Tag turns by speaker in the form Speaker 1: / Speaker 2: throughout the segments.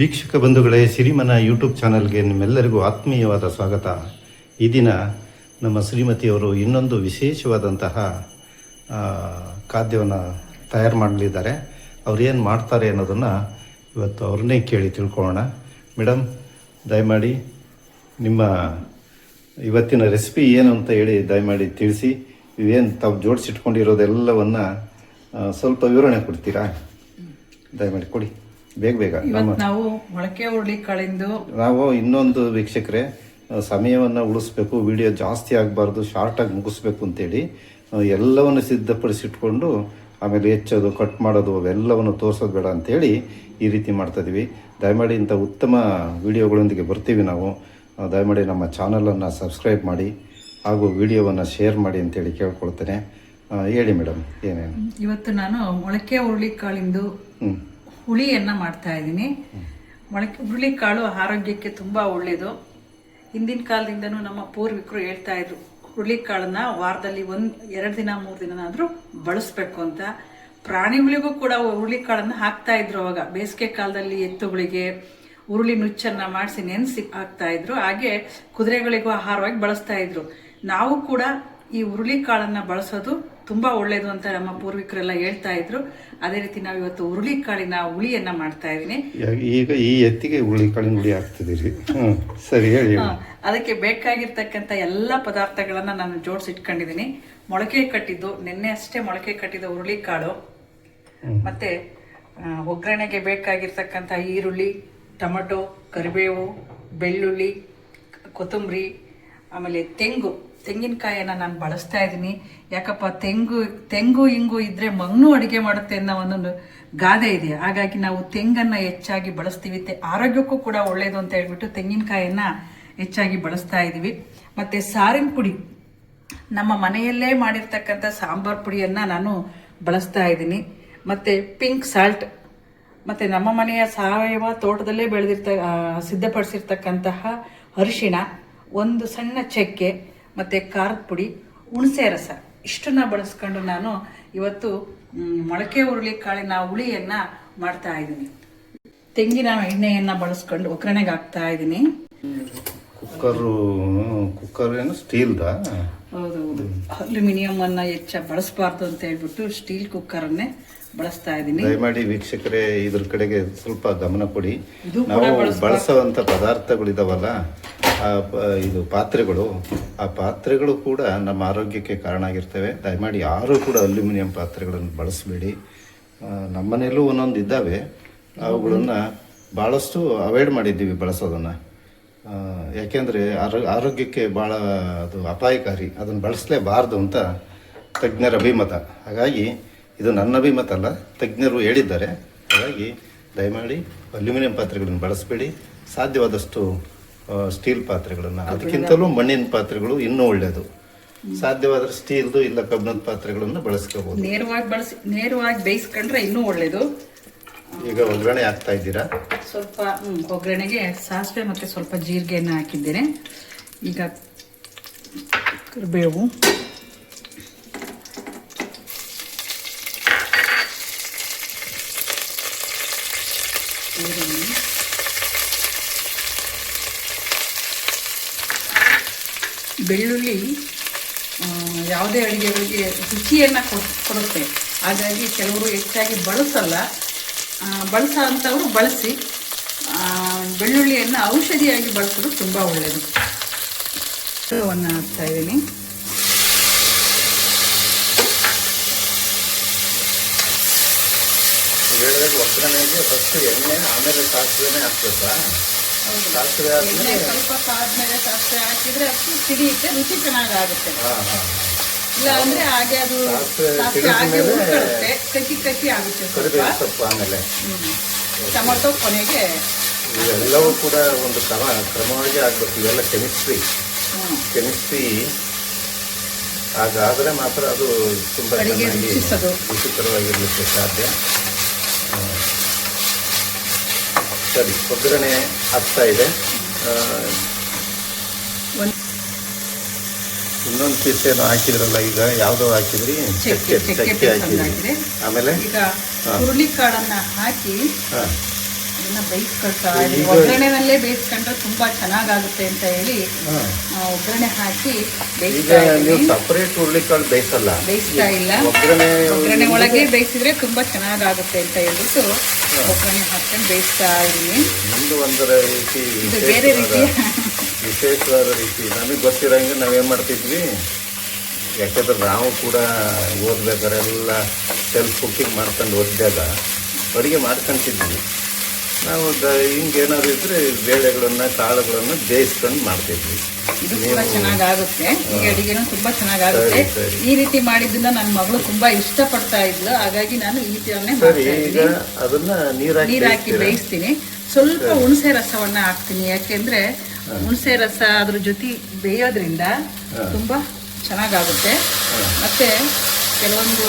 Speaker 1: ವೀಕ್ಷಕ ಬಂಧುಗಳೇ, ಸಿರಿಮನ ಯೂಟ್ಯೂಬ್ ಚಾನಲ್ಗೆ ನಿಮ್ಮೆಲ್ಲರಿಗೂ ಆತ್ಮೀಯವಾದ ಸ್ವಾಗತ. ಈ ದಿನ ನಮ್ಮ ಶ್ರೀಮತಿಯವರು ಇನ್ನೊಂದು ವಿಶೇಷವಾದಂತಹ ಖಾದ್ಯವನ್ನು ತಯಾರು ಮಾಡಲಿದ್ದಾರೆ. ಅವ್ರು ಏನು ಮಾಡ್ತಾರೆ ಅನ್ನೋದನ್ನು ಇವತ್ತು ಅವ್ರನ್ನೇ ಕೇಳಿ ತಿಳ್ಕೊಳ್ಳೋಣ. ಮೇಡಮ್ ದಯಮಾಡಿ ನಿಮ್ಮ ಇವತ್ತಿನ ರೆಸಿಪಿ ಏನು ಅಂತ ಹೇಳಿ ದಯಮಾಡಿ ತಿಳಿಸಿ. ಇವೇನು ತಾವು ಜೋಡಿಸಿಟ್ಕೊಂಡಿರೋದೆಲ್ಲವನ್ನು ಸ್ವಲ್ಪ ವಿವರಣೆ ಕೊಡ್ತೀರಾ? ದಯಮಾಡಿ ಕೊಡಿ. ಬೇಗ ಬೇಗ ನಮ್ಮ
Speaker 2: ನಾವು ಮೊಳಕೆ ಹುರುಳಿ ಕಾಳಿಂದು
Speaker 1: ನಾವು ಇನ್ನೊಂದು ವೀಕ್ಷಕರೇ ಸಮಯವನ್ನ ಉಳಿಸ್ಬೇಕು ವಿಡಿಯೋ ಜಾಸ್ತಿ ಆಗಬಾರ್ದು ಶಾರ್ಟಾಗಿ ಮುಗಿಸ್ಬೇಕು ಅಂತೇಳಿ ಎಲ್ಲವನ್ನು ಸಿದ್ಧಪಡಿಸಿಟ್ಕೊಂಡು ಆಮೇಲೆ ಹೆಚ್ಚೋದು ಕಟ್ ಮಾಡೋದು ಅವೆಲ್ಲವನ್ನು ತೋರಿಸೋದು ಬೇಡ ಅಂತೇಳಿ ಈ ರೀತಿ ಮಾಡ್ತಾ ಇದೀವಿ. ದಯಮಾಡಿ ಇಂಥ ಉತ್ತಮ ವಿಡಿಯೋಗಳೊಂದಿಗೆ ಬರ್ತೀವಿ ನಾವು. ದಯಮಾಡಿ ನಮ್ಮ ಚಾನಲನ್ನು ಸಬ್ಸ್ಕ್ರೈಬ್ ಮಾಡಿ ಹಾಗೂ ವಿಡಿಯೋವನ್ನು ಶೇರ್ ಮಾಡಿ ಅಂತೇಳಿ ಕೇಳ್ಕೊಳ್ತೇನೆ. ಹೇಳಿ ಮೇಡಮ್ ಏನೇನು?
Speaker 2: ಇವತ್ತು ನಾನು ಮೊಳಕೆ ಹುರುಳಿ ಕಾಳಿಂದು
Speaker 1: ಹ್ಞೂ
Speaker 2: ಹುಳಿಯನ್ನ ಮಾಡ್ತಾ ಇದ್ದೀನಿ. ಮೊಳಕೆ ಹುರುಳಿ ಕಾಳು ಆರೋಗ್ಯಕ್ಕೆ ತುಂಬಾ ಒಳ್ಳೆಯದು ಹಿಂದಿನ ಕಾಲದಿಂದನೂ ನಮ್ಮ ಪೂರ್ವಿಕರು ಹೇಳ್ತಾ ಇದ್ರು ಹುರುಳಿ ಕಾಳನ್ನ ವಾರದಲ್ಲಿ ಒಂದ್ ಎರಡು ದಿನ, ಮೂರು ದಿನನಾದರೂ ಬಳಸ್ಬೇಕು ಅಂತ. ಪ್ರಾಣಿಗಳಿಗೂ ಕೂಡ ಹುರುಳಿ ಕಾಳನ್ನ ಹಾಕ್ತಾ ಇದ್ರು ಅವಾಗ. ಬೇಸಿಗೆ ಕಾಲದಲ್ಲಿ ಎತ್ತುಗಳಿಗೆ ಹುರುಳಿ ನುಚ್ಚನ್ನ ಮಾಡಿಸಿ ನೆನೆಸಿ ಹಾಕ್ತಾ ಇದ್ರು. ಹಾಗೆ ಕುದುರೆಗಳಿಗೂ ಆಹಾರವಾಗಿ ಬಳಸ್ತಾ ಇದ್ರು. ನಾವು ಕೂಡ ಈ ಹುರುಳಿ ಕಾಳನ್ನ ಬಳಸೋದು ತುಂಬಾ ಒಳ್ಳೇದು ಅಂತ ನಮ್ಮ ಪೂರ್ವಿಕರೆಲ್ಲ ಹೇಳ್ತಾ ಇದ್ರು. ಅದೇ ರೀತಿ ನಾವು ಇವತ್ತು ಹುರುಳಿ ಕಾಳಿನ ಹುಳಿಯನ್ನ ಮಾಡ್ತಾ ಇದ್ದೀನಿ.
Speaker 1: ಈಗ ಈ ಎತ್ತಿಗೆ ಹುಳಿ ಕಾಳಿನ ಹುಳಿ ಹಾಕ್ತಿದ್ದೀರಿ. ಸರಿ ಹೇಳಿ
Speaker 2: ಅದಕ್ಕೆ ಬೇಕಾಗಿರ್ತಕ್ಕಂಥ ಎಲ್ಲ ಪದಾರ್ಥಗಳನ್ನ ನಾನು ಜೋಡಿಸಿಟ್ಕೊಂಡಿದ್ದೀನಿ. ಮೊಳಕೆ ಕಟ್ಟಿದ್ದು ನಿನ್ನೆ ಅಷ್ಟೇ ಮೊಳಕೆ ಕಟ್ಟಿದ ಹುರುಳಿ ಕಾಳು. ಮತ್ತೆ ಒಗ್ಗರಣೆಗೆ ಬೇಕಾಗಿರ್ತಕ್ಕಂಥ ಈರುಳ್ಳಿ ಟೊಮಟೊ ಕರಿಬೇವು ಬೆಳ್ಳುಳ್ಳಿ ಕೊತ್ತಂಬರಿ ಆಮೇಲೆ ತೆಂಗು. ತೆಂಗಿನಕಾಯಿಯನ್ನು ನಾನು ಬಳಸ್ತಾ ಇದ್ದೀನಿ. ಯಾಕಪ್ಪ, ತೆಂಗು ತೆಂಗು, ಇಂಗು ಇದ್ರೆ ಮಗ್ನು ಅಡುಗೆ ಮಾಡುತ್ತೆ ಅನ್ನೋ ಒಂದು ಗಾದೆ ಇದೆ. ಹಾಗಾಗಿ ನಾವು ತೆಂಗನ್ನ ಹೆಚ್ಚಾಗಿ ಬಳಸ್ತೀವಿ. ತೆ- ಆರೋಗ್ಯಕ್ಕೂ ಕೂಡ ಒಳ್ಳೆಯದು ಅಂತ ಹೇಳ್ಬಿಟ್ಟು ತೆಂಗಿನಕಾಯನ್ನು ಹೆಚ್ಚಾಗಿ ಬಳಸ್ತಾ ಇದ್ದೀವಿ. ಮತ್ತೆ ಸಾರಿನ ಪುಡಿ. ನಮ್ಮ ಮನೆಯಲ್ಲೇ ಮಾಡಿರ್ತಕ್ಕಂಥ ಸಾಂಬಾರ್ ಪುಡಿಯನ್ನ ನಾನು ಬಳಸ್ತಾ ಇದ್ದೀನಿ. ಮತ್ತೆ ಪಿಂಕ್ ಸಾಲ್ಟ್. ಮತ್ತೆ ನಮ್ಮ ಮನೆಯ ಸಾವಯವ ತೋಟದಲ್ಲೇ ಬೆಳೆದಿರ್ತ ಸಿದ್ಧಪಡಿಸಿರ್ತಕ್ಕಂತಹ ಅರಿಶಿಣ. ಒಂದು ಸಣ್ಣ ಚಕ್ಕೆ. ಮತ್ತೆ ಖಾರದ ಪುಡಿ ಹುಣಸೆ ರಸ. ಇಷ್ಟನ್ನ ಬಳಸ್ಕೊಂಡು ನಾನು ಇವತ್ತು ಮೊಳಕೆ ಹುರುಳಿ ಕಾಳಿನ ಹುಳಿಯನ್ನು ಮಾಡ್ತಾ ಇದ್ದೀನಿ. ತೆಂಗಿನ ಎಣ್ಣೆಯನ್ನ ಬಳಸ್ಕೊಂಡು ಒಗ್ಗರಣೆಗೆ ಹಾಕ್ತಾ ಇದ್ದೀನಿ.
Speaker 1: ಕುಕ್ಕರು ಕುಕ್ಕರ್ ಏನು ಸ್ಟೀಲ್ದಾ?
Speaker 2: ಹೌದು ಅಲ್ಯೂಮಿನಿಯಂ ಅನ್ನ ಹೆಚ್ಚ ಬಳಸಬಾರ್ದು ಅಂತ ಹೇಳ್ಬಿಟ್ಟು ಸ್ಟೀಲ್ ಕುಕ್ಕರ್ ಅನ್ನೇ ಬಳಸ್ತಾ ಇದ್ದೀನಿ.
Speaker 1: ದಯಮಾಡಿ ವೀಕ್ಷಕರೇ ಇದ್ರ ಕಡೆಗೆ ಸ್ವಲ್ಪ ಗಮನ ಕೊಡಿ. ನಾವು. ಬಳಸುವಂತ ಪದಾರ್ಥಗಳಿದಾವಲ್ಲ ಆ ಇದು ಪಾತ್ರೆಗಳು ಆ ಪಾತ್ರೆಗಳು ಕೂಡ ನಮ್ಮ ಆರೋಗ್ಯಕ್ಕೆ ಕಾರಣ ಆಗಿರ್ತವೆ. ದಯಮಾಡಿ ಯಾರು ಕೂಡ ಅಲ್ಯೂಮಿನಿಯಂ ಪಾತ್ರೆಗಳನ್ನು ಬಳಸಬೇಡಿ. ನಮ್ಮನೆಯಲ್ಲೂ ಒಂದೊಂದು ಇದ್ದಾವೆ. ಅವುಗಳನ್ನು ಭಾಳಷ್ಟು ಅವಾಯ್ಡ್ ಮಾಡಿದ್ದೀವಿ ಬಳಸೋದನ್ನ. ಯಾಕೆಂದರೆ ಯಾಕೆಂದ್ರೆ ಆರೋ ಆರೋಗ್ಯಕ್ಕೆ ಭಾಳ ಅದು ಅಪಾಯಕಾರಿ. ಅದನ್ನು ಬಳಸಲೇಬಾರ್ದು ಅಂತ ತಜ್ಞರ ಅಭಿಮತ. ಹಾಗಾಗಿ ಇದು ನನ್ನ ಅಭಿಮತ ಅಲ್ಲ ತಜ್ಞರು ಹೇಳಿದ್ದಾರೆ. ಹಾಗಾಗಿ ದಯಮಾಡಿ ಅಲ್ಯೂಮಿನಿಯಂ ಪಾತ್ರೆಗಳನ್ನು ಬಳಸಬೇಡಿ. ಸಾಧ್ಯವಾದಷ್ಟು ಸ್ಟೀಲ್ ಪಾತ್ರೆಗಳನ್ನು. ಅದಕ್ಕಿಂತಲೂ ಮಣ್ಣಿನ ಪಾತ್ರೆಗಳು ಇನ್ನೂ ಒಳ್ಳೆಯದು. ಸಾಧ್ಯವಾದ್ರೆ ಸ್ಟೀಲ್ದು ಇಲ್ಲ ಕಬ್ಬಿಣದ ಪಾತ್ರೆಗಳನ್ನು ಬಳಸ್ಕೋಬಹುದು
Speaker 2: ನೇರವಾಗಿ ಬಳಸಿ ನೇರವಾಗಿ ಬೇಯಿಸ್ಕೊಂಡ್ರೆ ಇನ್ನೂ ಒಳ್ಳೇದು
Speaker 1: ಈಗ ಒಗ್ಗರಣೆ ಹಾಕ್ತಾ ಇದ್ದೀರಾ?
Speaker 2: ಸ್ವಲ್ಪ ಒಗ್ಗರಣೆಗೆ ಸಾಸಿವೆ ಮತ್ತೆ ಸ್ವಲ್ಪ ಜೀರಿಗೆಯನ್ನು ಹಾಕಿದ್ದೇನೆ. ಈಗ ಕರಿಬೇವು ಈರುಳ್ಳಿ ಬೆಳ್ಳುಳ್ಳಿ ಯಾವುದೇ ಅಡುಗೆಗಳಿಗೆ ರುಚಿಯನ್ನು ಕೊಡುತ್ತೆ. ಹಾಗಾಗಿ ಕೆಲವರು ಹೆಚ್ಚಾಗಿ ಬಳಸಲ್ಲ. ಬಳಸೋ ಬಳಸಿ ಬೆಳ್ಳುಳ್ಳಿಯನ್ನು ಔಷಧಿಯಾಗಿ ಬಳಸೋದು ತುಂಬ ಒಳ್ಳೆಯದು ಹಾಕ್ತಾ ಇದ್ದೀನಿ.
Speaker 1: ಹೇಳಿದಾಗ ಒಗ್ಗರಣೆಗೆ ಫಸ್ಟ್ ಎಣ್ಣೆ ಆಮೇಲೆ ಸಾಸಿವೆನೇ ಹಾಕ್ಬೇಕಾ? ಸಾಸಿವೆ
Speaker 2: ಎಣ್ಣೆ
Speaker 1: ಆದ್ಮೇಲೆ
Speaker 2: ಸ್ವಲ್ಪ ಕಾದ್ಮೇಲೆ ಸಾಸಿವೆ ಹಾಕಿದ್ರೆ ಅಷ್ಟು ಸಿಡಿಯುತ್ತೆ ರುಚಿ ಚೆನ್ನಾಗಾಗುತ್ತೆ. ಇಲ್ಲ ಅಂದ್ರೆ ಹಾಗೆ ಅದು
Speaker 1: ಸಾಸಿವೆ
Speaker 2: ಹಾಗೆ ಉಳ್ಕೊಳ್ಳುತ್ತೆ ಕಸಿ ಕಸಿ ಆಗುತ್ತೆ ಸ್ವಲ್ಪ.
Speaker 1: ಸೊಪ್ಪು ಆಮೇಲೆ.
Speaker 2: ಟೊಮೊಟೊ ಕೊನೆಗೆ
Speaker 1: ಇವೆಲ್ಲವೂ ಕೂಡ ಒಂದು ಕ್ರಮ ಕ್ರಮವಾಗಿ ಆಗ್ಬೇಕು. ಇವೆಲ್ಲ ಕೆಮಿಸ್ಟ್ರಿ. ಕೆಮಿಸ್ಟ್ರಿ ಹಾಗಾದರೆ ಮಾತ್ರ ಅದು ತುಂಬ
Speaker 2: ರುಚಿಸೋದು.
Speaker 1: ರುಚಿಕರವಾಗಿರ್ಲಿಕ್ಕೆ ಸಾಧ್ಯ ಆ, ಸರಿ ಒಗ್ಗರಣೆ ಆಗ್ತಾ ಇದೆ. ಇನ್ನೊಂದು ಪೀಸ್ ಏನೋ ಹಾಕಿದ್ರಲ್ಲ ಈಗ ಯಾವುದೋ ಹಾಕಿದ್ರಿ?
Speaker 2: ಚಕ್ಕೆ ಚಕ್ಕೆ
Speaker 1: ಹಾಕಿದ್ರಿ. ಆಮೇಲೆ?
Speaker 2: ಈಗ ಹುರುಳಿ ಕಾಳನ್ನ ಹಾಕಿ
Speaker 1: ಹಾಂ.
Speaker 2: ಇದನ್ನ ಬೇಯಿಸ್ಕೊಳ್ತಾ ಒಗ್ಗರಣೆನಲ್ಲೇ ಬೇಯಿಸ್ಕೊಂಡ್ರೆ ತುಂಬಾ ಚೆನ್ನಾಗಾಗುತ್ತೆ ಅಂತ ಹೇಳಿ ಒಗ್ಗರಣೆ ಹಾಕಿ ಬೇಯಿಸ್ತಾ
Speaker 1: ನೀವು ಸಪ್ರೇಟ್ ಹುರುಳಿಕಾಳು ಬೇಯಿಸಲ್ಲ?
Speaker 2: ಬೇಯಿಸ್ತಾ ಇಲ್ಲ.
Speaker 1: ಒಗ್ಗರಣೆ
Speaker 2: ಒಗ್ಗರಣೆ ಒಳಗೆ ಬೇಯಿಸಿದ್ರೆ ತುಂಬಾ ಚೆನ್ನಾಗಾಗುತ್ತೆ ಅಂತ ಹೇಳ್ಬಿಟ್ಟು ಒಗ್ಗರಣೆ ಹಾಕೊಂಡು ಬೇಯಿಸ್ತಾ ಇದೀನಿ
Speaker 1: ನಮ್ದು ಒಂದರ ರೀತಿ
Speaker 2: ಇದು ಬೇರೆ
Speaker 1: ವಿಶೇಷವಾದ ವಿಶೇಷವಾದ ರೀತಿ. ನಮಗೆ ಗೊತ್ತಿರಂಗೆ ನಾವೇನ್ ಮಾಡ್ತಿದ್ವಿ? ಯಾಕಂದ್ರೆ ನಾವು ಕೂಡ ಓದ್ಬೇಕಾರೆಲ್ಲ ಸೆಲ್ಫ್ ಕುಕ್ಕಿಂಗ್ ಮಾಡ್ಕೊಂಡು ಓದಿದಾಗ ಅಡುಗೆ ಮಾಡ್ಕೊಂತಿದ್ವಿ. ನಾವು ದ ಹಿಂಗೇನಾದ್ರು ಇದ್ರೆ ಬೇಳೆಗಳನ್ನ ಕಾಳುಗಳನ್ನು ಬೇಯಿಸ್ಕೊಂಡು ಮಾಡ್ತಿದ್ವಿ.
Speaker 2: ಇದು ಕೂಡ ಚೆನ್ನಾಗಾಗುತ್ತೆ. ಈ ಅಡಿಗೆನೂ ತುಂಬಾ ಚೆನ್ನಾಗಾಗುತ್ತೆ. ಈ ರೀತಿ ಮಾಡಿದ್ದನ್ನ ನನ್ನ ಮಗಳು ತುಂಬಾ ಇಷ್ಟಪಡ್ತಾ ಇದ್ಲು. ಹಾಗಾಗಿ ನಾನು ಈ ರೀತಿಯನ್ನೇ
Speaker 1: ಸರಿ ಈಗ ಅದನ್ನ ನೀರಾಕಿ
Speaker 2: ನೀರ್ ಹಾಕಿ ಬೇಯಿಸ್ತೀನಿ. ಸ್ವಲ್ಪ ಹುಣಸೆ ರಸವನ್ನ ಹಾಕ್ತೀನಿ. ಯಾಕೆಂದ್ರೆ ಹುಣಸೆ ರಸ ಅದ್ರ ಜೊತೆ ಬೇಯೋದ್ರಿಂದ ತುಂಬಾ ಚೆನ್ನಾಗಾಗುತ್ತೆ. ಮತ್ತೆ ಕೆಲವೊಂದು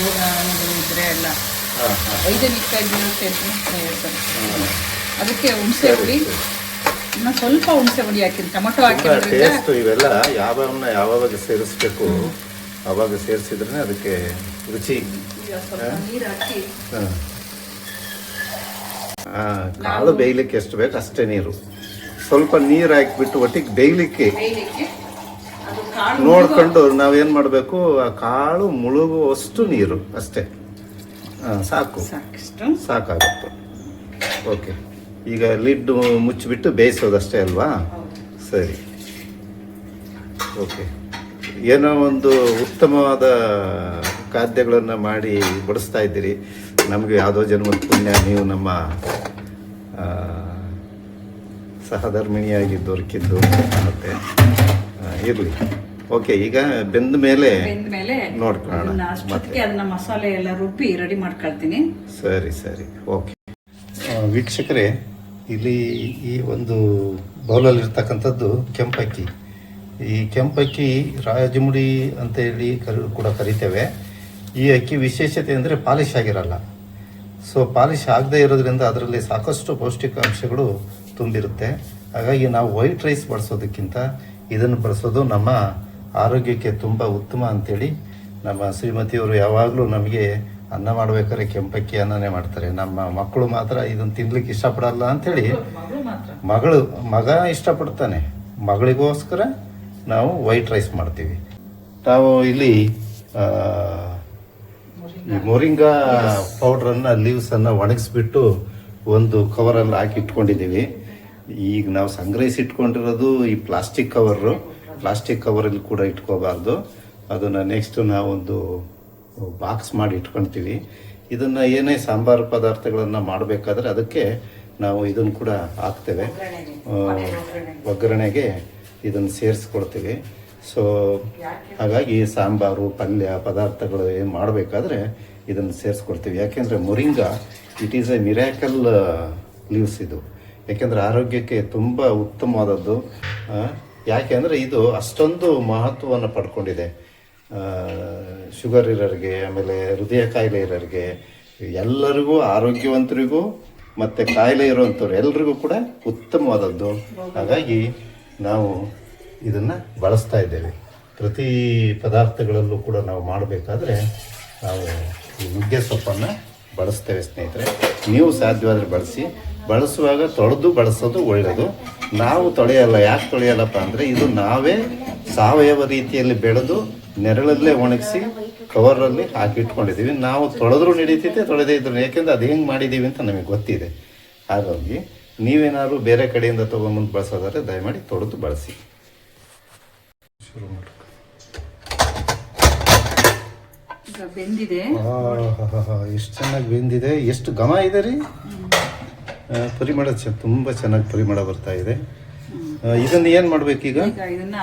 Speaker 2: ರೋಗಗಳು ಇದ್ರೆ ಎಲ್ಲ
Speaker 1: ಹಾಂ
Speaker 2: ಹೈಜೆನಿಕ್ ಆಗಿರುತ್ತೆ ಅದಕ್ಕೆ ಹುಣಸೆ ಹುಳಿ ಇನ್ನು ಸ್ವಲ್ಪ ಹುಣಸೆ ಹುಳಿ ಹಾಕಿ ಟೊಮೊಟೊ ಹಾಕಿರೋದ್ರಿಂದ
Speaker 1: ಟೇಸ್ಟ್ ಇವೆಲ್ಲ ಯಾವನ್ನ ಯಾವಾಗ ಸೇರಿಸ್ಬೇಕು ಅವಾಗ ಸೇರಿಸಿದ್ರೆ ಅದಕ್ಕೆ ರುಚಿ.
Speaker 2: ಹಾಕಿ.
Speaker 1: ಕಾಳು ಬೇಯ್ಲಿಕ್ಕೆ ಎಷ್ಟು ಬೇಕು ಅಷ್ಟೇ ನೀರು. ಸ್ವಲ್ಪ ನೀರು ಹಾಕಿಬಿಟ್ಟು ಒಟ್ಟಿಗೆ ಬೇಯ್ಲಿಕ್ಕೆ. ನೋಡ್ಕೊಂಡು ನಾವೇನು ಮಾಡಬೇಕು ಆ ಕಾಳು ಮುಳುಗುವಷ್ಟು ನೀರು ಅಷ್ಟೇ. ಸಾಕು.
Speaker 2: ಸಾಕಿಷ್ಟು.
Speaker 1: ಸಾಕಾಗುತ್ತೆ. ಓಕೆ ಈಗ ಲಿಡ್ ಮುಚ್ಚಿಬಿಟ್ಟು ಬೇಯಿಸೋದಷ್ಟೇ ಅಲ್ವಾ? ಸರಿ. ಓಕೆ ಏನೋ ಒಂದು ಉತ್ತಮವಾದ ಖಾದ್ಯಗಳನ್ನು ಮಾಡಿ ಬಡಿಸ್ತಾ ಇದ್ದೀರಿ. ನಮಗೆ ಯಾವುದೋ ಜನ್ಮದ ಪುಣ್ಯ ನೀವು ನಮ್ಮ ಸಹಧರ್ಮಿಣಿಯಾಗಿ ದೊರಕಿದ್ದು ಮತ್ತೆ ಇರಲಿ. ಓಕೆ ಈಗ ಬೆಂದ ಮೇಲೆ
Speaker 2: ಬೆಂದ್ಮೇಲೆ
Speaker 1: ನೋಡ್ಕೊಳ್ಳೋಣ.
Speaker 2: ಅದನ್ನ ಅಷ್ಟೊತ್ತಿಗೆ ಅದನ್ನ ಮಸಾಲೆ ಎಲ್ಲ ರುಬ್ಬಿ ರೆಡಿ ಮಾಡ್ಕೊಳ್ತೀನಿ.
Speaker 1: ಸರಿ ಸರಿ. ಓಕೆ ವೀಕ್ಷಕರೇ ಇಲ್ಲಿ ಈ ಒಂದು ಬೌಲಲ್ಲಿ ಇರ್ತಕ್ಕಂಥದ್ದು ಕೆಂಪಕ್ಕಿ. ಈ ಕೆಂಪಕ್ಕಿ ರಾಜಮುಡಿ ಅಂತ ಹೇಳಿ ಕರಿ ಕೂಡ ಕರಿತೇವೆ. ಈ ಅಕ್ಕಿ ವಿಶೇಷತೆ ಅಂದರೆ ಪಾಲಿಶ್ ಆಗಿರಲ್ಲ. ಸೊ ಪಾಲಿಶ್ ಆಗದೇ ಇರೋದ್ರಿಂದ ಅದರಲ್ಲಿ ಸಾಕಷ್ಟು ಪೌಷ್ಟಿಕಾಂಶಗಳು ತುಂಬಿರುತ್ತೆ. ಹಾಗಾಗಿ ನಾವು ವೈಟ್ ರೈಸ್ ಬಳಸೋದಕ್ಕಿಂತ ಇದನ್ನು ಬಳಸೋದು ನಮ್ಮ ಆರೋಗ್ಯಕ್ಕೆ ತುಂಬ ಉತ್ತಮ ಅಂತೇಳಿ ನಮ್ಮ ಶ್ರೀಮತಿಯವರು ಯಾವಾಗಲೂ ನಮಗೆ ಅನ್ನ ಮಾಡ್ಬೇಕಾದ್ರೆ ಕೆಂಪಕ್ಕಿ ಅನ್ನನೇ ಮಾಡ್ತಾರೆ. ನಮ್ಮ ಮಕ್ಕಳು ಮಾತ್ರ ಇದನ್ನು ತಿನ್ಲಿಕ್ಕೆ ಇಷ್ಟಪಡಲ್ಲ ಅಂಥೇಳಿ
Speaker 2: ಮಗಳು
Speaker 1: ಮಗ ಇಷ್ಟಪಡ್ತಾನೆ. ಮಗಳಿಗೋಸ್ಕರ ನಾವು ವೈಟ್ ರೈಸ್ ಮಾಡ್ತೀವಿ. ನಾವು ಇಲ್ಲಿ ಈ ಮೊರಿಂಗಾ. ಪೌಡ್ರನ್ನು ಲೀವ್ಸನ್ನು ಒಣಗಿಸ್ಬಿಟ್ಟು ಒಂದು ಕವರಲ್ಲಿ ಹಾಕಿ ಇಟ್ಕೊಂಡಿದ್ದೀವಿ ಈಗ ನಾವು ಸಂಗ್ರಹಿಸಿಟ್ಕೊಂಡಿರೋದು ಈ ಪ್ಲಾಸ್ಟಿಕ್ ಕವರು. ಪ್ಲಾಸ್ಟಿಕ್ ಕವರಲ್ಲಿ ಕೂಡ ಇಟ್ಕೋಬಾರ್ದು. ಅದನ್ನು ನೆಕ್ಸ್ಟ್ ನಾವೊಂದು ಬಾಕ್ಸ್ ಮಾಡಿ ಇಟ್ಕೊಳ್ತೀವಿ ಇದನ್ನು ಏನೇ ಸಾಂಬಾರು ಪದಾರ್ಥಗಳನ್ನು ಮಾಡಬೇಕಾದ್ರೆ ಅದಕ್ಕೆ ನಾವು ಇದನ್ನು ಕೂಡ ಹಾಕ್ತೇವೆ. ಒಗ್ಗರಣೆಗೆ ಇದನ್ನು ಸೇರಿಸ್ಕೊಡ್ತೀವಿ. ಸೊ ಹಾಗಾಗಿ ಸಾಂಬಾರು, ಪಲ್ಯ ಪದಾರ್ಥಗಳು ಏನು ಮಾಡಬೇಕಾದ್ರೆ ಇದನ್ನು ಸೇರಿಸ್ಕೊಡ್ತೀವಿ. ಯಾಕೆಂದರೆ moringa it is a miracle leaves ಇದು. ಯಾಕೆಂದರೆ ಆರೋಗ್ಯಕ್ಕೆ ತುಂಬ ಉತ್ತಮವಾದದ್ದು ಆ, ಯಾಕೆಂದರೆ ಇದು ಅಷ್ಟೊಂದು ಮಹತ್ವವನ್ನು ಪಡ್ಕೊಂಡಿದೆ. ಶುಗರ್ ಇರೋರಿಗೆ ಆಮೇಲೆ ಹೃದಯ ಕಾಯಿಲೆ ಇರೋರಿಗೆ ಎಲ್ಲರಿಗೂ ಆರೋಗ್ಯವಂತರಿಗೂ ಮತ್ತು ಕಾಯಿಲೆ ಇರೋವಂಥವ್ರು ಎಲ್ರಿಗೂ ಕೂಡ ಉತ್ತಮವಾದದ್ದು. ಹಾಗಾಗಿ ನಾವು ಇದನ್ನು ಬಳಸ್ತಾ ಇದ್ದೇವೆ. ಪ್ರತಿ ಪದಾರ್ಥಗಳಲ್ಲೂ ಕೂಡ ನಾವು ಮಾಡಬೇಕಾದ್ರೆ ನಾವು ಈ ನುಗ್ಗೆ ಸೊಪ್ಪನ್ನು ಬಳಸ್ತೇವೆ ಸ್ನೇಹಿತರೆ. ನೀವು ಸಾಧ್ಯವಾದರೆ ಬಳಸಿ. ಬಳಸುವಾಗ ತೊಳೆದು ಬಳಸೋದು ಒಳ್ಳೆಯದು ನಾವು ತೊಳೆಯಲ್ಲ ಯಾಕೆ ತೊಳೆಯಲ್ಲಪ್ಪ ಅಂದರೆ ಇದು ನಾವೇ ಸಾವಯವ ರೀತಿಯಲ್ಲಿ ಬೆಳೆದು ನೆರಳಲ್ಲೇ ಒಣಗಿಸಿ ಕವರಲ್ಲಿ ಹಾಕಿಟ್ಕೊಂಡಿದ್ದೀವಿ. ನಾವು ತೊಳೆದ್ರೂ ನಡೀತೈತೆ ತೊಳೆದೇ ಇದ್ರು ಯಾಕೆಂದರೆ ಅದು ಹೆಂಗೆ ಮಾಡಿದ್ದೀವಿ ಅಂತ ನಮಗೆ ಗೊತ್ತಿದೆ. ಹಾಗಾಗಿ ನೀವೇನಾದ್ರು ಬೇರೆ ಕಡೆಯಿಂದ ತೊಗೊಂಬಂದು ಬಳಸೋದಾದ್ರೆ ದಯಮಾಡಿ ತೊಳೆದು ಬಳಸಿ. ಶುರು ಮಾಡಿ. ಎಷ್ಟು ಚೆನ್ನಾಗಿ ಬೆಂದಿದೆ. ಎಷ್ಟು ಘಮ ಇದೆ ರೀ. ಪರಿಮಳ ಚ ತುಂಬ ಚೆನ್ನಾಗಿ ಪರಿಮಳ ಬರ್ತಾ ಇದೆ. ಇದನ್ನ ಏನು ಮಾಡ್ಬೇಕೀಗ
Speaker 2: ಈಗ? ಇದನ್ನ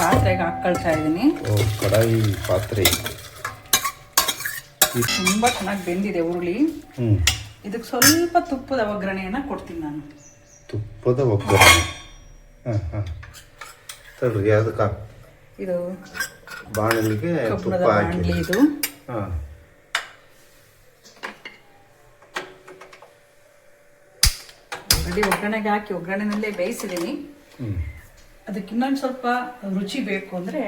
Speaker 2: ಪಾತ್ರೆಗೆ ಹಾಕೊಳ್ತಾ ಇದೀನಿ.
Speaker 1: ಓ ಕಡಾಯಿ ಪಾತ್ರೆ.
Speaker 2: ತುಂಬಾ ಚೆನ್ನಾಗಿ ಬೆಂದಿದೆ ಉರುಳಿ.
Speaker 1: ಹ್ಞೂ
Speaker 2: ಇದಕ್ಕೆ ಸ್ವಲ್ಪ ತುಪ್ಪದ ಒಗ್ಗರಣೆಯನ್ನ ಕೊಡ್ತೀನಿ ನಾನು.
Speaker 1: ತುಪ್ಪದ ಒಗ್ಗರಣೆ. ಹಾಂ ಹಾಂ. ತಡ್ರಿ ಅದಕ್ಕೆ
Speaker 2: ಇದು
Speaker 1: ಬಾಣಲಿಗೆ ತುಪ್ಪ ಹಾಕಿ
Speaker 2: ಇದು.
Speaker 1: ಹಾಂ.
Speaker 2: ಆಲ್ರೆಡಿ ಒಗ್ಗರಣೆಗೆ ಹಾಕಿ ಒಗ್ಗರಣೆನಲ್ಲೇ ಬೇಯಿಸಿದ್ದೀನಿ. ಅದಕ್ಕೆ ಇನ್ನೊಂದು ಸ್ವಲ್ಪ ರುಚಿ ಬೇಕು ಅಂದ್ರೆ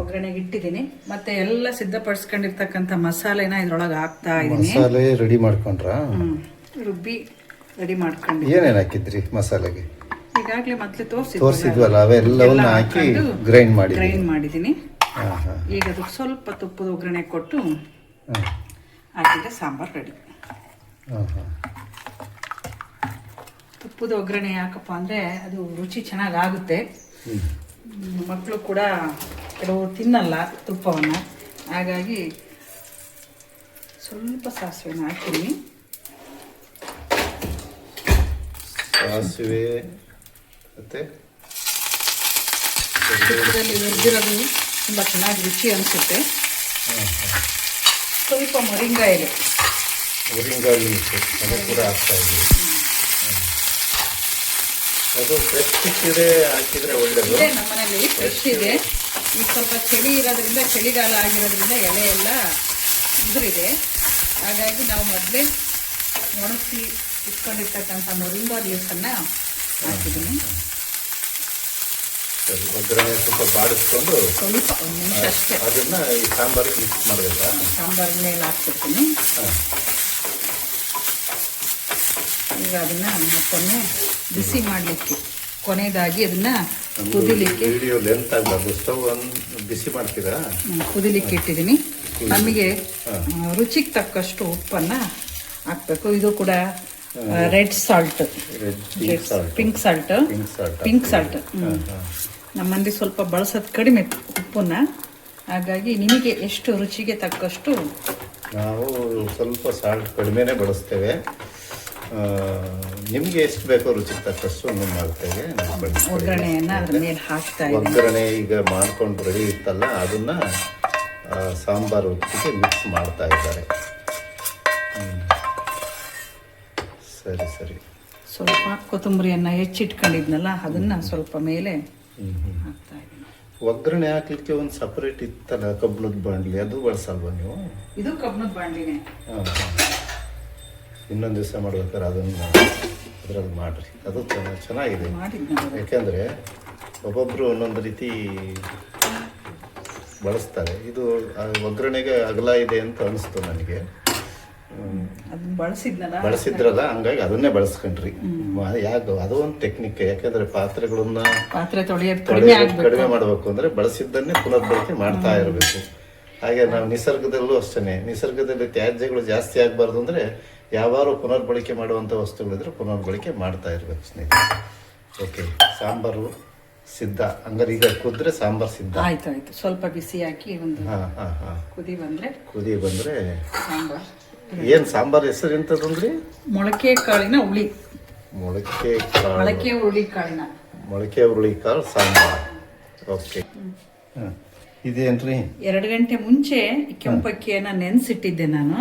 Speaker 2: ಒಗ್ಗರಣೆಗೆ ಇಟ್ಟಿದ್ದೀನಿ. ಮತ್ತೆ ಎಲ್ಲ ಸಿದ್ಧಪಡಿಸ್ಕೊಂಡಿರ್ತಕ್ಕಂಥ ಮಸಾಲೆನ ಇದ್ರೊಳಗೆ ಹಾಕ್ತಾ ಇದ್ದೀನಿ.
Speaker 1: ಮಸಾಲೆ ರೆಡಿ ಮಾಡ್ಕೊಂಡ್ರಾ.
Speaker 2: ರುಬ್ಬಿ ರೆಡಿ ಮಾಡ್ಕೊಂಡು
Speaker 1: ಏನೇನು ಹಾಕಿದ್ರಿ ಮಸಾಲೆಗೆ?
Speaker 2: ಈಗಾಗಲೇ ಮೊದಲು ತೋರಿಸಿ
Speaker 1: ತೋರಿಸಿದ್ವಲ್ಲ ಅವೆಲ್ಲವನ್ನ ಹಾಕಿ ಗ್ರೈಂಡ್ ಮಾಡಿ
Speaker 2: ಗ್ರೈಂಡ್ ಮಾಡಿದ್ದೀನಿ. ಈಗ ಅದಕ್ಕೆ ಸ್ವಲ್ಪ ತುಪ್ಪದ ಒಗ್ಗರಣೆ ಕೊಟ್ಟು ಹಾಕಿದ್ರೆ ಸಾಂಬಾರು ರೆಡಿ.
Speaker 1: ಹಾಂ ಹಾಂ
Speaker 2: ತುಪ್ಪದ ಒಗ್ಗರಣೆ ಯಾಕಪ್ಪ ಅಂದರೆ ಅದು ರುಚಿ ಚೆನ್ನಾಗಾಗುತ್ತೆ. ಮಕ್ಕಳು ಕೂಡ ಕೆಲವು ತಿನ್ನಲ್ಲ ತುಪ್ಪವನ್ನು. ಹಾಗಾಗಿ ಸ್ವಲ್ಪ ಸಾಸಿವೆನ ಹಾಕ್ತೀನಿ.
Speaker 1: ಸಾಸಿವೆ ಮತ್ತೆ
Speaker 2: ತುಪ್ಪದಲ್ಲಿ ಹುರಿದಿರೋದು ತುಂಬ ಚೆನ್ನಾಗಿ ರುಚಿ ಅನಿಸುತ್ತೆ. ಸ್ವಲ್ಪ ಮೊರಿಂಗ ಇದೆ.
Speaker 1: ಮೊರಿಂಗ ಕೂಡ ಹಾಕ್ತಾ ಇದ್ದೀವಿ. ಅದು ಫ್ರೆಶ್ ಇದೆ ಹಾಕಿದ್ರೆ ಒಳ್ಳೇದು.
Speaker 2: ಇದೆ ನಮ್ಮನೇಲಿ ಫ್ರೆಶ್ ಇದೆ. ಈಗ ಸ್ವಲ್ಪ ಚಳಿ ಇರೋದ್ರಿಂದ ಚಳಿಗಾಲ ಆಗಿರೋದ್ರಿಂದ ಎಲೆ ಎಲ್ಲ ಉದುರಿದೆ. ಹಾಗಾಗಿ ನಾವು ಮೊದಲೇ ಒಣಗಿಸಿ ಇಟ್ಕೊಂಡಿರ್ತಕ್ಕಂಥ ಮೊರಿಂಬ ಲೀಫನ್ನು ಹಾಕಿದ್ದೀನಿ
Speaker 1: ಒಗ್ಗರಣೆ ಸ್ವಲ್ಪ ಬಾಡಿಸ್ಕೊಂಡು
Speaker 2: ಸ್ವಲ್ಪ ಒಂದು ನಿಮಿಷ ಅಷ್ಟೇ.
Speaker 1: ಅದನ್ನ ಈ ಸಾಂಬಾರಿಗೆ ಮಿಕ್ಸ್ ಮಾಡಬೇಕಾ
Speaker 2: ಸಾಂಬಾರ್ ಮೇಲೆ ಹಾಕ್ಬಿಡ್ತೀನಿ.
Speaker 1: ಹಾಂ.
Speaker 2: ಈಗ ಅದನ್ನ ಮತ್ತೊಮ್ಮೆ ಬಿಸಿ ಮಾಡಲಿಕ್ಕೆ ಕೊನೆಯದಾಗಿ ಅದನ್ನ ಕುದಿಲಿಕ್ಕೆ
Speaker 1: ಬಿಸಿ ಮಾಡ್ತೀರಾ?
Speaker 2: ಕುದಿಲಿಕ್ಕೆ ಇಟ್ಟಿದ್ದೀನಿ. ನಮಗೆ ರುಚಿಗೆ ತಕ್ಕಷ್ಟು ಉಪ್ಪನ್ನ ಹಾಕ್ಬೇಕು. ಇದು ಕೂಡ red salt
Speaker 1: pink salt
Speaker 2: pink salt ನಮ್ಮ ಮಂದಿ ನಮ್ಮಲ್ಲಿ ಸ್ವಲ್ಪ ಬಳಸೋದು ಕಡಿಮೆ ಉಪ್ಪನ್ನ. ಹಾಗಾಗಿ ನಿಮಗೆ ಎಷ್ಟು ರುಚಿಗೆ ತಕ್ಕಷ್ಟು
Speaker 1: ನಾವು ಸ್ವಲ್ಪ ಸಾಲ್ಟ್ ಕಡಿಮೆನೇ ಬಳಸ್ತೇವೆ. ನಿಮ್ಗೆ ಎಷ್ಟು ಬೇಕೋ ರುಚಿ ತಕ್ಕಷ್ಟು ನಾವು ಮಾಡ್ತೇವೆ
Speaker 2: ಒಗ್ಗರಣೆಯನ್ನ ಅದ್ರ ಮೇಲೆ ಹಾಕ್ತಾ
Speaker 1: ಒಗ್ಗರಣೆ ಈಗ ಮಾಡ್ಕೊಂಡು ರೆಡಿ ಇತ್ತಲ್ಲ ಅದನ್ನ ಸಾಂಬಾರು ಹೊತ್ತಿಗೆ ಮಿಕ್ಸ್ ಮಾಡ್ತಾ ಇದ್ದಾರೆ. ಸರಿ ಸರಿ.
Speaker 2: ಸ್ವಲ್ಪ ಕೊತ್ತಂಬರಿಯನ್ನ ಹೆಚ್ಚಿಟ್ಕೊಂಡಿದ್ನಲ್ಲ ಅದನ್ನ ಸ್ವಲ್ಪ ಮೇಲೆ. ಹಾಕ್ತಾ ಇದ್ದೀನಿ.
Speaker 1: ಒಗ್ಗರಣೆ ಹಾಕ್ಲಿಕ್ಕೆ ಒಂದು ಸಪರೇಟ್ ಇತ್ತಲ್ಲ ಕಬ್ಬಣದ ಬಾಂಡ್ಲಿ ಅದು ಬಳಸಲ್ವಾ ನೀವು?
Speaker 2: ಇದು ಕಬ್ಬಣದ ಬಾಂಡ್ಲಿನೇ.
Speaker 1: ಹಾಂ. ಇನ್ನೊಂದು ದಿವಸ ಮಾಡ್ಬೇಕಾದ್ರೆ ಅದನ್ನು ಅದರಲ್ಲಿ ಮಾಡಿರಿ. ಅದು ಚೆನ್ನಾಗಿ ಚೆನ್ನಾಗಿದೆ. ಯಾಕೆಂದರೆ ಒಬ್ಬೊಬ್ಬರು ಒಂದೊಂದು ರೀತಿ ಬಳಸ್ತಾರೆ. ಇದು ಒಗ್ಗರಣೆಗೆ ಅಗಲ ಇದೆ ಅಂತ ಅನಿಸ್ತು ನನಗೆ. ಬಳಸಿದ್ರಲ್ಲ ಹಂಗಾಗಿ ಅದನ್ನೇ ಬಳಸ್ಕೊಂಡ್ರಿ. ಯಾಕೆ ಅದು ಒಂದು ಟೆಕ್ನಿಕ್ ಯಾಕಂದ್ರೆ ಪಾತ್ರೆಗಳನ್ನ
Speaker 2: ಪಾತ್ರೆ ಕಡಿಮೆ
Speaker 1: ಮಾಡಬೇಕು ಅಂದ್ರೆ ಬಳಸಿದ್ದನ್ನೇ ಪುನರ್ಬಳಕೆ ಮಾಡ್ತಾ ಇರಬೇಕು. ಹಾಗೆ ನಾವು ನಿಸರ್ಗದಲ್ಲೂ ಅಷ್ಟೇ ನಿಸರ್ಗದಲ್ಲಿ ತ್ಯಾಜ್ಯಗಳು ಜಾಸ್ತಿ ಆಗಬಾರ್ದು ಅಂದ್ರೆ ಯಾವಾರು ಪುನರ್ಬಳಕೆ ಮಾಡುವಂಥ ವಸ್ತುಗಳಿದ್ರೆ ಪುನರ್ಬಳಕೆ ಮಾಡ್ತಾ ಇರಬೇಕು ಸ್ನೇಹಿತರೆ. ಓಕೆ ಸಾಂಬಾರು ಸಿದ್ಧ. ಹಂಗಾರೆ ಈಗ ಕುದ್ರೆ ಸಾಂಬಾರು ಸಿದ್ಧ.
Speaker 2: ಆಯ್ತು ಆಯ್ತು. ಸ್ವಲ್ಪ ಬಿಸಿ ಹಾಕಿ ಒಂದು
Speaker 1: ಹಾ ಹಾ ಹಾ.
Speaker 2: ಕುದಿ ಬಂದ್ರೆ
Speaker 1: ಕುದಿ ಬಂದ್ರೆ
Speaker 2: ಸಾಂಬಾರ್.
Speaker 1: ಏನ್ ಸಾಂಬಾರ್ ಹೆಸರು ಎಂತದಂದ್ರಿ?
Speaker 2: ಮೊಳಕೆ ಕಾಳಿನ ಹುಳಿ.
Speaker 1: ಮೊಳಕೆ ಕಾಳು.
Speaker 2: ಮೊಳಕೆ ಹುಳಿ ಕಾಳಿನ.
Speaker 1: ಮೊಳಕೆ ಹುರುಳಿ ಕಾಳು ಸಾಂಬಾರ್. ಓಕೆ ಹಾ ಇದೇನ್ರಿ
Speaker 2: ಎರಡು ಗಂಟೆ ಮುಂಚೆ ಈ ಕೆಂಪಕ್ಕಿಯನ್ನ ನೆನ್ಸಿಟ್ಟಿದ್ದೆ ನಾನು.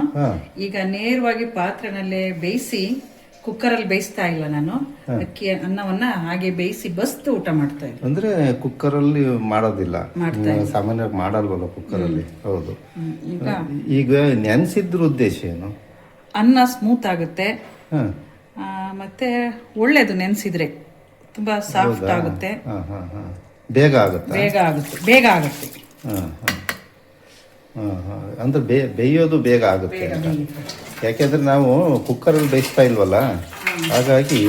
Speaker 2: ಈಗ ನೇರವಾಗಿ ಪಾತ್ರೆನಲ್ಲೇ ಬೇಯಿಸಿ ಕುಕ್ಕರಲ್ಲಿ ಬೇಯಿಸ್ತಾ ಇಲ್ಲ ನಾನು. ಅಕ್ಕಿ ಅನ್ನವನ್ನ ಹಾಗೆ ಬೇಯಿಸಿ ಬಸ್ತು ಊಟ ಮಾಡ್ತಾ ಇದ್ದೆ.
Speaker 1: ಅಂದ್ರೆ ಕುಕ್ಕರಲ್ಲಿ ಮಾಡೋದಿಲ್ಲ.
Speaker 2: ಮಾಡ್ತಾ
Speaker 1: ನೀವು ಸಾಮಾನ್ಯವಾಗಿ ಮಾಡಲ್ವಲ್ಲ ಕುಕ್ಕರಲ್ಲಿ ಹೌದು.
Speaker 2: ಹ್ಮ್. ಈಗ
Speaker 1: ನೆನ್ಸಿದ್ರ ಉದ್ದೇಶ ಏನು?
Speaker 2: ಅನ್ನ ಸ್ಮೂತ್ ಆಗುತ್ತೆ. ಮತ್ತೆ ಒಳ್ಳೇದು ನೆನ್ಸಿದ್ರೆ ತುಂಬಾ ಸಾಫ್ಟ್ ಆಗುತ್ತೆ.
Speaker 1: ಬೇಗ ಆಗುತ್ತೆ?
Speaker 2: ಬೇಗ ಆಗುತ್ತೆ. ಬೇಗ ಆಗುತ್ತೆ.
Speaker 1: ಹಾ ಹಾಂ ಹಾ ಹಾ ಅಂದ್ರೆ ಬೇ ಬೇಯೋದು ಬೇಗ ಆಗುತ್ತೆ ಅಂತ.
Speaker 2: ಬೇಯುತ್ತೆ.
Speaker 1: ಯಾಕೆಂದ್ರೆ ನಾವು ಕುಕ್ಕರಲ್ಲಿ ಬೇಯಿಸ್ತಾ ಇಲ್ವಲ್ಲ? ಹಾಗಾಗಿ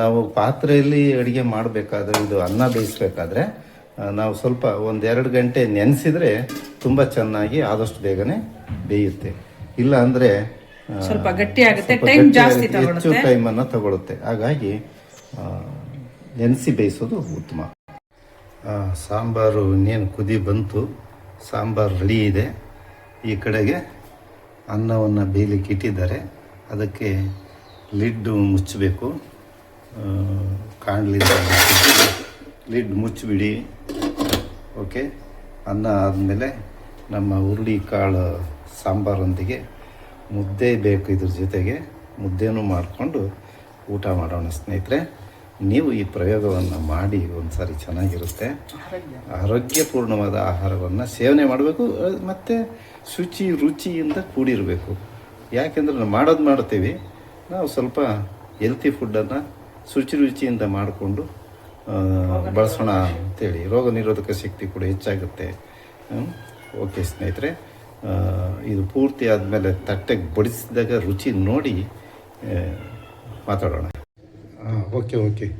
Speaker 1: ನಾವು ಪಾತ್ರೆಯಲ್ಲಿ ಅಡುಗೆ ಮಾಡಬೇಕಾದ್ರೆ ಇದು ಅನ್ನ ಬೇಯಿಸ್ಬೇಕಾದ್ರೆ ನಾವು ಸ್ವಲ್ಪ ಒಂದೆರಡು ಗಂಟೆ ನೆನೆಸಿದ್ರೆ ತುಂಬ ಚೆನ್ನಾಗಿ ಆದಷ್ಟು ಬೇಗನೆ ಬೇಯುತ್ತೆ. ಇಲ್ಲ ಅಂದರೆ
Speaker 2: ಸ್ವಲ್ಪ ಗಟ್ಟಿ ಆಗುತ್ತೆ. ಟೈಮ್ ಜಾಸ್ತಿ
Speaker 1: ಹೆಚ್ಚು ಟೈಮನ್ನು ತಗೊಳುತ್ತೆ. ಹಾಗಾಗಿ ನೆನೆಸಿ ಬೇಯಿಸೋದು ಉತ್ತಮ. ಸಾಂಬಾರು ಇನ್ನೇನು ಕುದಿ ಬಂತು. ಸಾಂಬಾರು ರೆಡಿ ಇದೆ. ಈ ಕಡೆಗೆ ಅನ್ನವನ್ನು ಬೇಯಲಿಕ್ಕೆ ಇಟ್ಟಿದ್ದಾರೆ. ಅದಕ್ಕೆ ಲಿಡ್ಡು ಮುಚ್ಚಬೇಕು. ಕಾಣಲಿಲ್ಲ ಲಿಡ್ ಮುಚ್ಚಿಬಿಡಿ. ಓಕೆ? ಅನ್ನ ಆದಮೇಲೆ ನಮ್ಮ ಹುರುಳಿ ಕಾಳು ಸಾಂಬಾರೊಂದಿಗೆ ಮುದ್ದೆ ಬೇಕು ಇದ್ರ ಜೊತೆಗೆ. ಮುದ್ದೆನೂ ಮಾಡಿಕೊಂಡು ಊಟ ಮಾಡೋಣ ಸ್ನೇಹಿತರೆ. ನೀವು ಈ ಪ್ರಯೋಗವನ್ನು ಮಾಡಿ ಒಂದು ಸಾರಿ ಚೆನ್ನಾಗಿರುತ್ತೆ ಆರೋಗ್ಯಪೂರ್ಣವಾದ ಆಹಾರವನ್ನು ಸೇವನೆ ಮಾಡಬೇಕು ಮತ್ತು ಶುಚಿ ರುಚಿಯಿಂದ ಕೂಡಿರಬೇಕು. ಯಾಕೆಂದರೆ ನಾವು ಮಾಡೋದು ಮಾಡ್ತೀವಿ. ನಾವು ಸ್ವಲ್ಪ ಹೆಲ್ತಿ ಫುಡ್ಡನ್ನು ಶುಚಿ ರುಚಿಯಿಂದ ಮಾಡಿಕೊಂಡು ಬಳಸೋಣ ಅಂತೇಳಿ. ರೋಗ ನಿರೋಧಕ ಶಕ್ತಿ ಕೂಡ ಹೆಚ್ಚಾಗುತ್ತೆ. ಓಕೆ ಸ್ನೇಹಿತರೆ. ಇದು ಪೂರ್ತಿ ಆದಮೇಲೆ ತಟ್ಟೆಗೆ ಬಡಿಸಿದಾಗ ರುಚಿ ನೋಡಿ ಮಾತಾಡೋಣ. ಹಾಂ ಓಕೆ ಓಕೆ.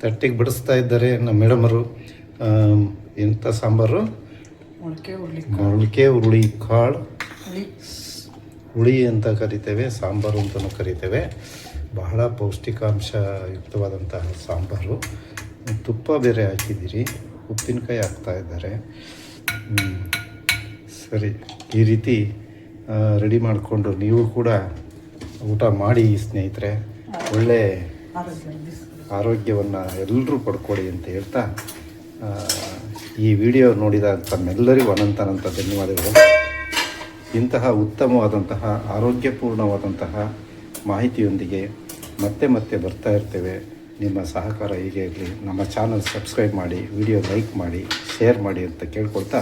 Speaker 1: ತಟ್ಟಿಗೆ ಬಡಿಸ್ತಾ ಇದ್ದಾರೆ ನಮ್ಮ ಮೇಡಮರು. ಎಂಥ ಸಾಂಬಾರು?
Speaker 2: ಮೊಳಕೆ ಹುರುಳಿ
Speaker 1: ಕಾಳು.
Speaker 2: ಹುಳಿ.
Speaker 1: ಅಂತ ಕರಿತೇವೆ ಸಾಂಬಾರು ಅಂತಲೂ ಕರಿತೇವೆ. ಬಹಳ ಪೌಷ್ಟಿಕಾಂಶಯುಕ್ತವಾದಂತಹ ಸಾಂಬಾರು. ತುಪ್ಪ ಬೇರೆ ಹಾಕಿದ್ದೀರಿ ಉಪ್ಪಿನಕಾಯಿ ಹಾಕ್ತಾ ಇದ್ದಾರೆ. ಸರಿ ಈ ರೀತಿ ರೆಡಿ ಮಾಡಿಕೊಂಡು ನೀವು ಕೂಡ ಊಟ ಮಾಡಿ ಸ್ನೇಹಿತರೆ. ಒಳ್ಳೆ. ಆರೋಗ್ಯವನ್ನು ಎಲ್ಲರೂ ಪಡ್ಕೊಳ್ಳಿ ಅಂತ ಹೇಳ್ತಾ ಈ ವಿಡಿಯೋ ನೋಡಿದ ತಮ್ಮೆಲ್ಲರಿಗೂ ಅನಂತ ಧನ್ಯವಾದಗಳು. ಇಂತಹ ಉತ್ತಮವಾದಂತಹ, ಆರೋಗ್ಯಪೂರ್ಣವಾದಂತಹ ಮಾಹಿತಿಯೊಂದಿಗೆ ಮತ್ತೆ ಮತ್ತೆ ಬರ್ತಾ ಇರ್ತೇವೆ. ನಿಮ್ಮ ಸಹಕಾರ ಹೀಗೆ ಇರಲಿ. ನಮ್ಮ ಚಾನಲ್ ಸಬ್ಸ್ಕ್ರೈಬ್ ಮಾಡಿ, ವಿಡಿಯೋ ಲೈಕ್ ಮಾಡಿ, ಶೇರ್ ಮಾಡಿ ಅಂತ ಕೇಳ್ಕೊಳ್ತಾ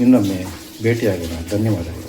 Speaker 1: ಇನ್ನೊಮ್ಮೆ ಭೇಟಿಯಾಗೋಣ. ಧನ್ಯವಾದಗಳು.